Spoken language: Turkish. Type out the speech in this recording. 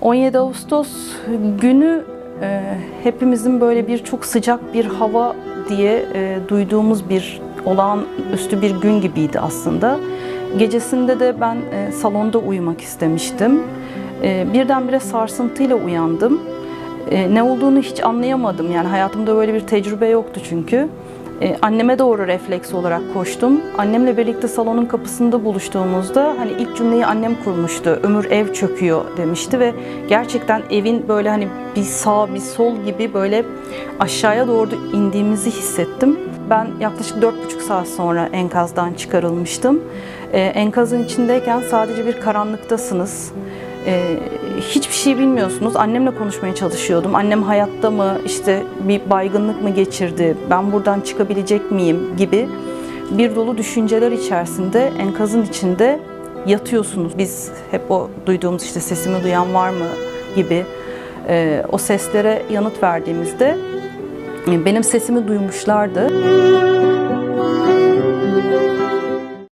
17 Ağustos günü e, hepimizin böyle bir çok sıcak bir hava diye e, duyduğumuz bir olağanüstü bir gün gibiydi aslında. Gecesinde de ben e, salonda uyumak istemiştim. Birdenbire sarsıntıyla uyandım. Ne olduğunu hiç anlayamadım. Yani hayatımda böyle bir tecrübe yoktu çünkü. E, anneme doğru refleks olarak koştum. Annemle birlikte salonun kapısında buluştuğumuzda hani ilk cümleyi annem kurmuştu. Ömür ev çöküyor demişti ve gerçekten evin böyle hani bir sağ bir sol gibi böyle aşağıya doğru indiğimizi hissettim. Ben yaklaşık dört buçuk saat sonra enkazdan çıkarılmıştım. E, enkazın içindeyken sadece bir karanlıktasınız. Ee, hiçbir şey bilmiyorsunuz. Annemle konuşmaya çalışıyordum. Annem hayatta mı, işte bir baygınlık mı geçirdi, ben buradan çıkabilecek miyim gibi bir dolu düşünceler içerisinde enkazın içinde yatıyorsunuz. Biz hep o duyduğumuz işte sesimi duyan var mı gibi e, o seslere yanıt verdiğimizde e, benim sesimi duymuşlardı.